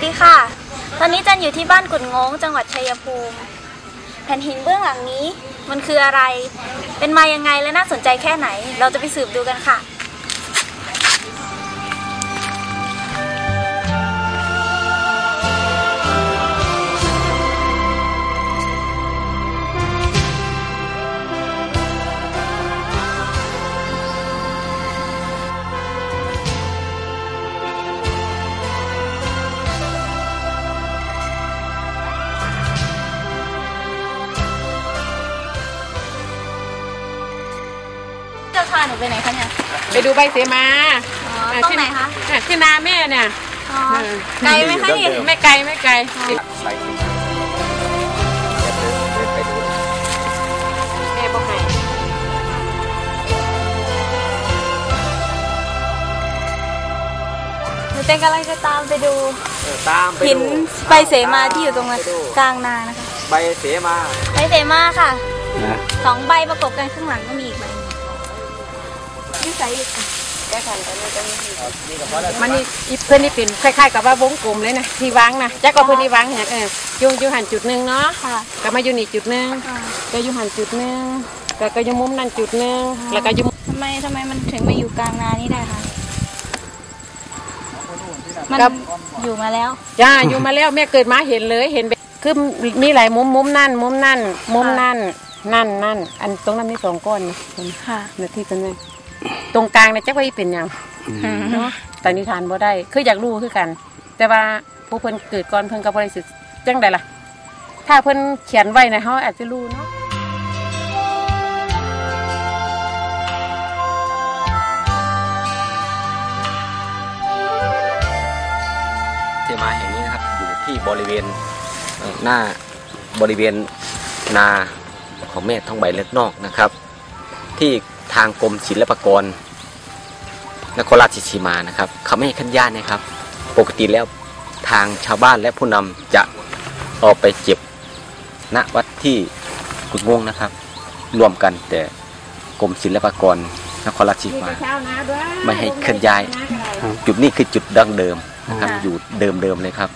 วัสดีค่ะ ตอนนี้จันอยู่ที่บ้านกุดงงจังหวัดชัยภูมิ แผ่นหินเบื้องหลังนี้มันคืออะไร เป็นมายังไงและน่าสนใจแค่ไหน เราจะไปสืบดูกันค่ะ ไปไหนคะเนี่ยไปดูใบเสมาอ๋อตรงไหนคะอะที่นาแม่เนี่ยอ๋อเออไกลไหมคะนี่ ไม่ไกลไม่ไกลใส่ขึ้นมาเดินไปดูแม่บอกให้หนูเต้นกำลังจะตามไปดูเออตามไปหินดูใบเสมาที่อยู่ตรงนั้นไปดูกลางนานะคะ ใบเสมาใบเสมาค่ะนะสองใบประกบกันข้างหลังก็มี อีกใบหนึ่งนี่ใส่อีกค่ะมันนี่อีเพื่อนนี่เป็นคล้ายๆกับว่าวงกลมเลยนะที่วางนะจักก็เพื่อนนี่วางเนี่ยเอออยูอยูหันจุดหนึ่งเนาะค่ะก็มาอยู่นี่จุดหนึ่งอ่าก็อยู่หันจุดหนึ่งก็ก็อยู่มุมนั่นจุดหนึ่งแล้วก็อยู่มุมทำไมทำไมมันถึงมาอยู่กลางนานี่ได้คะมันกับอยู่มาแล้วจ้าอยู่มาแล้วแม่เกิดมาเห็นเลยเห็นแบบคือมีหลายมุมมุมนั่น มุมนั่น มุมนั่นนั่นนั่นอันตรงนั้นมีสองก้อนนะค่ะเนื้อที่เป็นไง ตรงกลางเนี่ยจักว่าอีเป็นหยังเนาะแต่นิทานบ่ได้คืออยากรู้คือกัน แต่ว่าผู้เพิ่นเกิดก่อนเพิ่นก็บ่ได้ศึกจังไดล่ะ ถ้าเพิ่นเขียนไว้นะเฮาอาจจะรู้เนาะเสมาแห่งนี้นะครับอยู่ที่บริเวณเอ่อหน้าบริเวณนาของแม่ท้องใบเล็กนอกนะครับ ที่ ทางกรมศิลปากรนครราชสีมานะครับเขาไม่ให้ขันย่านนะครับ ปกติแล้วทางชาวบ้านและผู้นำจะเอาไปเก็บณวัดที่กุดงวงนะครับ รวมกันแต่กรมศิลปากรนครราชสีนี่มาก็เช้านะด้วยไม่ให้เคลื่อนย้าย จุดนี้คือจุดดั้งเดิมนะครับค่ะอยู่เดิมเดิมๆเลยครับ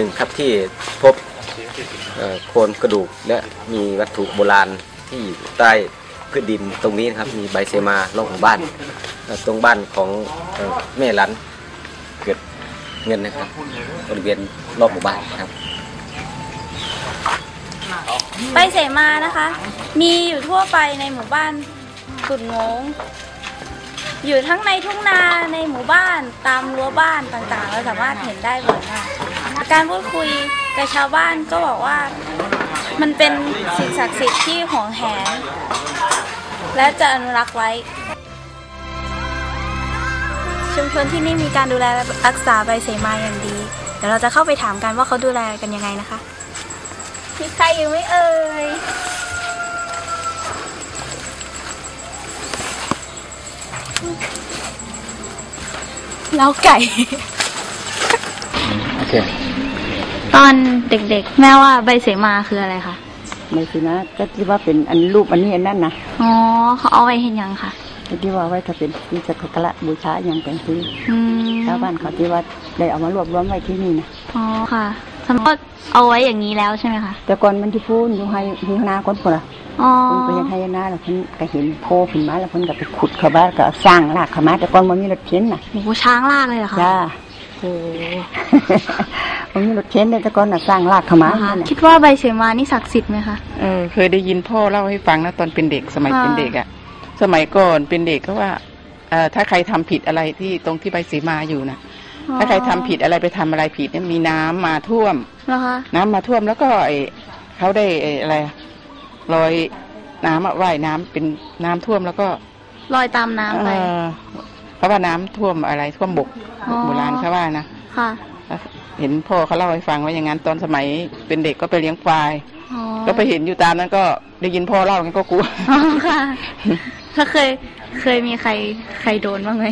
หนึ่งครับที่พบโครงกระดูกและมีวัตถุโบราณที่ใต้พื้นดินตรงนี้นะครับมีใบเซมารอบของบ้านตรงบ้านของแม่หลันเกิดเงินนะครับบริเวณรอบหมู่บ้านครับใบเสมานะคะ มีอยู่ทั่วไปในหมู่บ้านกุดงง อยู่ทั้งในทุ่งนาในหมู่บ้านตามรั้วบ้านต่างๆ เราสามารถเห็นได้บ่อยมา การพูดคุยกับชาวบ้านก็บอกว่ามันเป็นสิ่งศักดิ์สิทธิ์ที่ห่วงแหน และจะอนุรักษ์ไว้ ชุมชนที่นี่มีการดูแลรักษาใบเสมาอย่างดี เดี๋ยวเราจะเข้าไปถามกันว่าเขาดูแลกันยังไงนะคะมีใครอยู่ไหมเอ่ยเล้าไก่ ตอนเด็กๆ แม่ว่าใบเสมาคืออะไรคะไม่สินะก็ที่ว่าเป็นอันรูปอันนี้อันนั้นนะอ๋อเขาเอาไว้เห็นยังค่ะที่ว่าไว้ถ้าเป็นที่สักการะบูชาอย่างเป็นที่อืมชาวบ้านเขาที่ว่าได้เอามารวบรวมไว้ที่นี่นะอ๋อค่ะสมมติเอาไว้อย่างนี้แล้วใช่ไหมคะแต่ก่อนมันที่พูนอยู่ให้ที่นาคนพุ่นละอ๋อคนไปยังให้นาแล้วคนก็เห็นโพขึ้นมาแล้วคนก็ไปขุดเข้าบ้านก็สร้างรากเข้ามาแต่ก่อนมันมีรถเข็นน่ะโหช้างลากเลยเหรอคะจ้า โอ้มัน มีรถเข็นเนี่ยแต่ก่อนน่ะสร้างรากเข้ามาค่ะเนี่ยคิดว่าใบเสมานี่ศักดิ์สิทธิ์ไหมคะเออเคยได้ยินพ่อเล่าให้ฟังนะตอนเป็นเด็กสมัยค่ะเป็นเด็กอะสมัยก่อนเป็นเด็กก็ว่าเอ่อถ้าใครทำผิดอะไรที่ตรงที่ใบสีมาอยู่นะถ้าใครทำผิดอะไรไปทำอะไรผิดเนี่ยมีน้ำมาท่วมเหรอคะน้ำมาท่วมแล้วก็ไอเขาได้ไอ้อะไรลอยน้ำอะว่ายน้ำเป็นน้ำท่วมแล้วก็ลอยตามน้ำไปเอ่อเขาว่าน้ำท่วมอะไรท่วมบกอ๋อโบราณเขาว่านะค่ะ เห็นพ่อเขาเล่าให้ฟังว่าอย่างนั้นตอนสมัยเป็นเด็กก็ไปเลี้ยงควายอ๋อก็ไปเห็นอยู่ตามนั้นก็ได้ยินพ่อเล่ากันก็กลัวอ๋อค่ะถ้าเคยเคยมีใครใครโดนบ้างไหม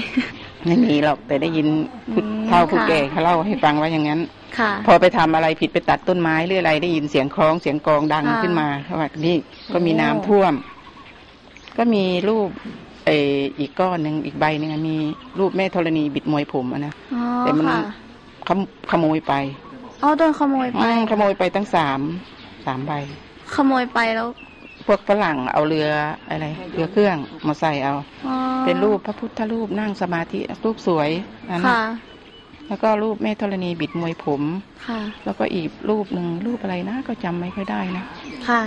ไม่มีหรอกแต่ได้ยินผู้อืมเฒ่าผู้ค่ะแก่เขาเล่าให้ฟังว่าอย่างนั้นค่ะ พอไปทำอะไรผิดไปตัดต้นไม้หรืออะไรได้ยินเสียงคล้องเสียงกลองดังค่ะขึ้นมาเขาว่านี่ก็มีโอ้น้ำท่วม ก็มีรูปเอออีกก้อนหนึ่งอีกใบหนึ่งอะมีรูปแม่ธรณีบิดมวยผมอะนะอ๋อแต่มันค่ะ ขโมขโมยไปอ๋อโดนขโมยไปอืมขโมยไปตั้งสามสามใบ ขโมยไปแล้วพวกฝรั่งเอาเรืออะไร เรือเครื่องมาใส่เอา อ๋อเป็นรูปพระพุทธรูปนั่งสมาธิรูปสวยนั่นน่ะค่ะ แล้วก็รูปแม่ธรณีบิดมวยผม ค่ะแล้วก็อีกรูปหนึ่งรูปอะไรนะก็จำไม่ค่อยได้นะค่ะ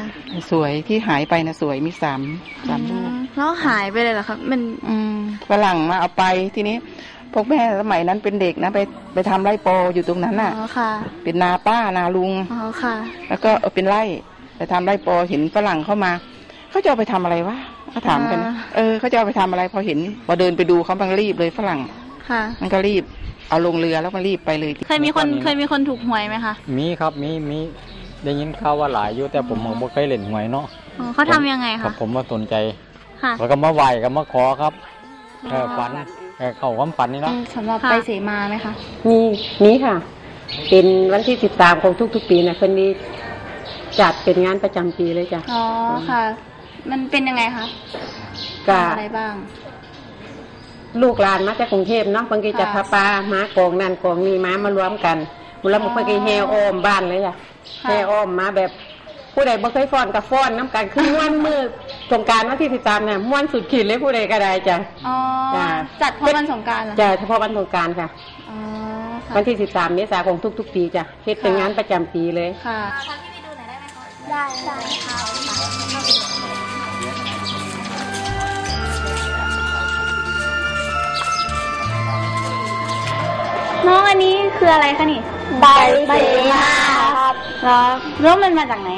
สวยที่หายไปนะสวยมีสามสามรูป อืแล้วหายไปเลยเหรอครับ มันอืมฝรั่งมาเอาไปทีนี้ พวกแม่สมัยนั้นเป็นเด็กนะไปไปทำไร่ปออยู่ตรงนั้นอ๋น่ะอค่ะ เป็นนาป้านาลุงอ๋อค่ะ แล้วก็เออเป็นไร่ไปทำไร่ปอเห็นฝรั่งเข้ามาเขาจะเอาไปทำอะไรวะเขาถามกันอ่าเออเขาจะเอาไปทำอะไรพอเห็น พอเดินไปดูเขาบังรีบเลยฝรั่ง ค่ะ มันก็รีบเอาลงเรือแล้วมันรีบไปเลย เคยมีคนเคยมีคนถูกหวยไหมคะ มีครับมีมีได้ยินข่าวว่าหลายอยู่แต่ผมบ่เคยเล่นหวยเนาะอ๋อเขาทำยังไงครัคะบผมมาสนใจค่ะแล้วก็มาไหว้ก็มาขอครับเออฝัน เออเข้าความฝันนี่เนาะสำหรับไปเสมาไหมคะ มีมีค่ะ เป็นวันที่สิบสามของทุก ๆ ปีนะคนนี้จัดเป็นงานประจำปีเลยจ้ะอ๋อค่ะ มันเป็นยังไงคะก็ทำอะไรบ้าง ลูกหลานมาจากกรุงเทพเนาะบางทีจะค่ะพาปลามากองนั่นกองนี่มามารวมกันมูลมันก็แห่อ้อมบ้านเลยจ้ะค่ะ แห่อ้อมมาแบบผู้ใดบ่เคยฟ้อนกับฟ้อนน้ำกันคือม้วนมือ สงกรารวันที่สิบสามเนี่ยม้วนสุดขีดเลยผู้ใดก็ได้จ้ะอ๋อจ้ะจัดเพราะวันสงกรารเหรอจะเฉพาะวันสงกรารค่ะอ๋อค่ะวันที่สิบสามเมษายนของทุก ๆ ปีจ้ะเฮ็ดเป็นงานประจำปีเลยค่ะได้ได้ค่ะน้องอันนี้คืออะไรคะนี่ใบเสมาครับแล้วแล้วมันมาจากไหน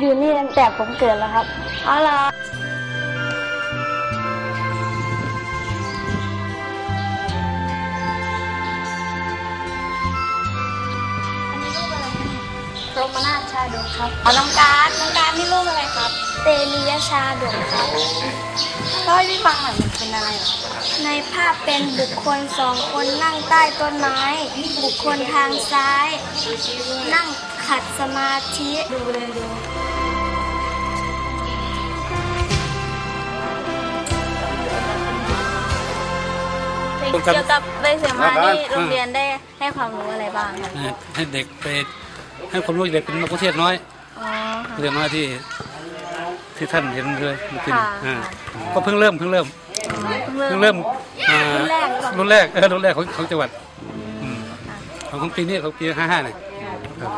อยู่นี่ตั้งแต่ผมเกิดแล้วครับ อ๋อเหรอโรมานาชาดกครับอ๋อน้องการ์ดน้องการ์ดนี่รูปอะไรครับเตลียชาดกครับเล่าให้พี่ฟังหน่อยมันเป็นอะไรเหรอในภาพเป็นบุคคลสองคนนั่งใต้ต้นไม้ บุคคลทางซ้าย นั่งขัดสมาธิดูเลยดู เกี่ยวกับใบเสมานี่โรงเรียนได้ให้ความรู้อะไรบ้างคะให้เด็กไปให้ความรู้เด็กเป็นนักเทศน้อยอ๋อค่ะ เรียนน้อยที่ที่ท่านเห็นเลยเมื่อกี้ค่ะ อ่าก็เพิ่งเริ่มเพิ่งเริ่มเพิ่งเพิ่งเริ่เริ่มมอ่ารุ่นแรกหรือเปล่า รุ่นแรกเออรุ่นแรกของของจังหวัดอืมของของปีนี้ของปีห้าห้าเนี่ยครับ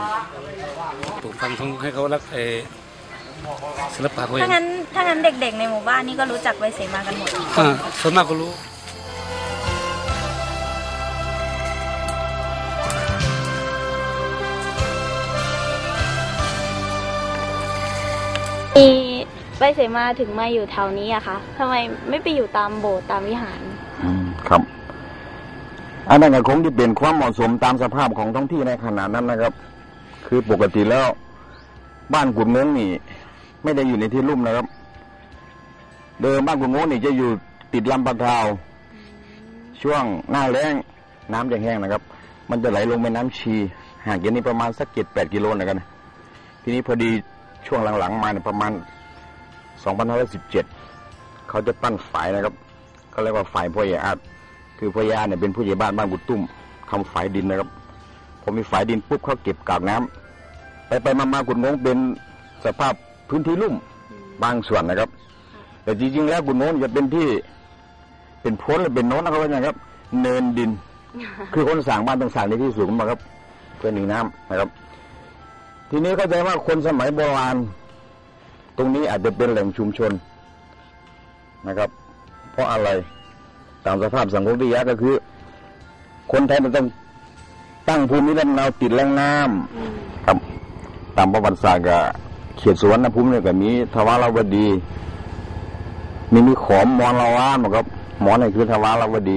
ปลูกฝังของให้เขารักเออศิลปะเขาเอถ้างงั้นถ้างั้นเด็กๆ ในหมู่บ้านนี่ก็รู้จักใบเสมากันหมด อ่าส่วนมากก็รู้ เสมาถึงมาอยู่แถวนี้อะคะทำไมไม่ไปอยู่ตามโบสถ์ตามวิหารอืมครับอันนั้นก็คงที่เป็นความเหมาะสมตามสภาพของท้องที่ในขณะนั้นนะครับ คือปกติแล้ว บ้านกุดเมืองนี่ ไม่ได้อยู่ในที่ลุ่มนะครับ เดิมบ้านกุดเมืองนี่จะอยู่ติดลำปะทาว ช่วงหน้าแล้งน้ำจะแห้งนะครับ มันจะไหลลงแม่น้ำชีห่างจากนี้ประมาณสักเจ็ดแปดกิโลนะครับทีนี้พอดีช่วงหลังๆมาเนี่ยประมาณ สองพันห้าร้อยสิบเขาจะปั้นฝายนะครับเขาเรียกว่าฝายพ่อใหญ่อาจคือพ่อใหญ่อาจเนี่ยเป็นผู้ใหญ่บ้านบ้านกุดตุ้มทำฝายดินนะครับพอมีฝายดินปุ๊บเขาเก็บกากน้ำไปไปๆมาๆกุดงงเป็นสภาพพื้นที่ลุ่มบางส่วนนะครับ แต่จริงๆ แล้วกุดงงจะเป็นที่เป็นพ้นหรือเป็นโน้นนะครับว่าอย่างครับ เนินดิน คือคนสั่งบ้านต้องสั่งในที่สูงมาครับเพื่อหนีน้ำนะครับ ทีนี้เข้าใจว่าคนสมัยโบราณ ตรงนี้อาจจะเป็นแหล่งชุมชนนะครับ เพราะอะไรตามสภาพสังคมวิทยาก็คือ คนไทยมันต้องตั้งภูมิลำเนาติดแหล่งน้ำครับตามประวัติศาสตร์กับเขตสวนภูมิเนี่ยก็มีทวารวดี มีมีขอมมอนลาวานนะครับหมอนนี่คือทวารวดี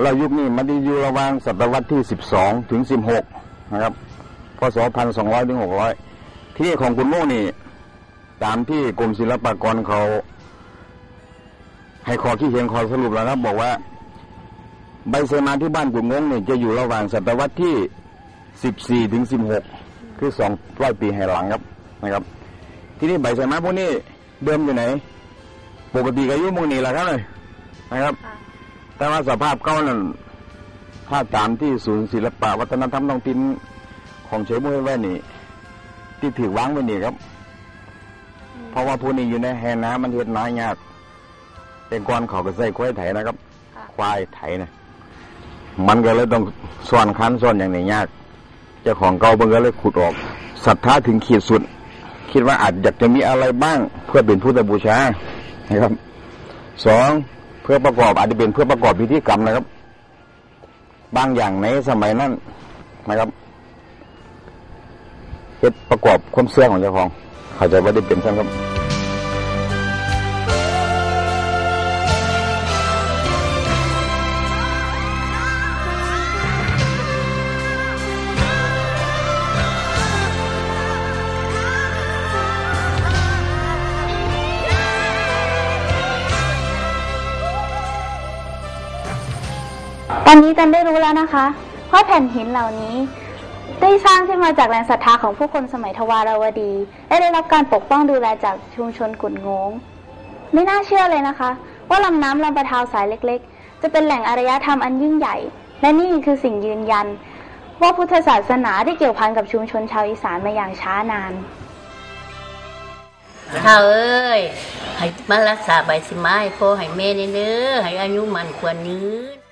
เรายุคนี้มันได้อยู่ระหว่างศตวรรษที่สิบสองถึงสิบหกนะครับพศพันสองร้อยถึงหกร้อยที่ของคุณโม่นี่ ตามที่กรมศิลปากรเขาให้ขอที่เห็นขอสรุปแล้วครับ บอกว่า ใบเสมาที่บ้านกุ่งงเนี่ยจะอยู่ระหว่างศตวรรษที่สิบสี่ถึงสิบหกคือสองร้อยปีให้หลังครับนะครับ ที่นี่ใบเสมาพวกนี้เดิมอยู่ไหน ปกติก็อยู่หมุงนี้แหละครับเลยนะครับ แต่ว่าสภาพเก่านั้นถ้าตามที่ศูนย์ศิลปะวัฒนธรรมท้องถิ่นของเฉยมุ้ยแว่นนี่ที่ถือวางไว้นี่ครับ เพราะว่าผู้นี้อยู่ในแหน้ำมันเฮ็ดน้อยยากเป็นก้อนเขาก็ใส่ควายไถนะครับ ควายไถนะมันก็เลยต้องซ่อนคันซ่อนอย่างนี้ยากเจ้าของเก่าเบิ่งก็เลยขุดออกศรัทธาถึงขีดสุด คิดว่าอาจอยากจะมีอะไรบ้าง เพื่อเป็นพุทธบูชานะครับสองเพื่อประกอบอาจจะเป็นเพื่อประกอบพิธีกรรมนะครับ บางอย่างในสมัยนั้นนะครับเฮ็ดประกอบความเชื่อของเจ้าของ เข้าใจว่ได้เป็นท่านครับตอนนี้จันได้รู้แล้วนะคะว่าแผ่นหินเหล่านี้ ได้สร้างขึ้นมาจากแรงศรัทธาของผู้คนสมัยทวารวดี และได้รับการปกป้องดูแลจากชุมชนกุดงง ไม่น่าเชื่อเลยนะคะ ว่าลำน้ำลำปะทาวสายเล็กๆ จะเป็นแหล่งอารยธรรมอันยิ่งใหญ่ และนี่คือสิ่งยืนยัน ว่าพุทธศาสนาได้เกี่ยวพันกับชุมชนชาวอีสานมาอย่างช้านานข้าเอ้ย ให้มารักษาใบสิไม้พ่อให้แม่เนื้อให้อายุมันควรยืน